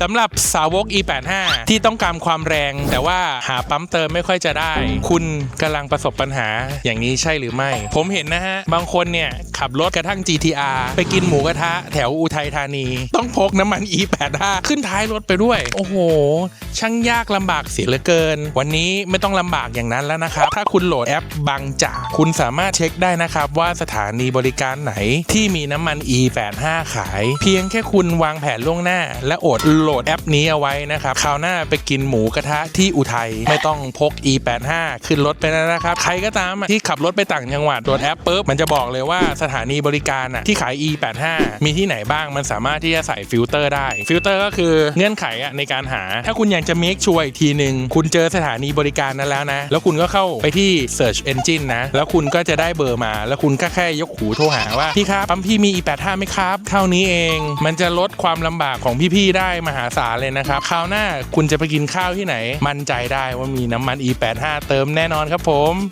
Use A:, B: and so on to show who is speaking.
A: สำหรับสาวก E85 ที่ต้องการความแรง แต่ว่าหาปั๊มเติมไม่ค่อยจะได้ คุณกำลังประสบปัญหาอย่างนี้ใช่หรือไม่ ผมเห็นนะฮะ บางคนเนี่ย ขับรถกระทั่ง GTR ไปกินหมูกระทะแถวอุทัยธานี ต้องพกน้ำมัน E85 ขึ้นท้ายรถไปด้วย โอ้โห ช่างยากลำบากเสียเหลือเกิน วันนี้ไม่ต้องลำบากอย่างนั้นแล้วนะครับ ถ้าคุณโหลดแอปบางจาก คุณสามารถเช็คได้นะครับว่าสถานีบริการไหนที่มีน้ำมัน E85 ขาย เพียงแค่คุณวางแผนล่วงหน้า และโอดโหลดแอปนี้เอาไว้นะครับคราวหน้าไปกินหมูกระทะที่อุทัยไม่ต้องพก E85 ขึ้นรถไปแล้วนะครับ ใครก็ตามที่ขับรถไปต่างจังหวัดโหลดแอปปุ๊บมันจะบอกเลยว่าสถานีบริการอะที่ขาย E85 มีที่ไหนบ้างมันสามารถที่จะใส่ฟิลเตอร์ได้ ฟิลเตอร์ก็คือเงื่อนไขอะในการหา ถ้าคุณอยากจะ make sure อีกทีหนึ่งคุณเจอสถานีบริการนั้นแล้วนะ แล้วคุณก็เข้าไปที่ search engine นะ แล้วคุณก็จะได้เบอร์มา แล้วคุณก็แค่ยกหูโทรหาว่าพี่ครับปั๊มพี่มี E85 ไหมครับ เท่านี้เอง มันจะลดความลำบากของพี่ๆได้มหาศาลเลยนะครับคราวหน้าคุณจะไปกินข้าวที่ไหน มั่นใจได้ว่ามีน้ำมัน E85 เติมแน่นอนครับผม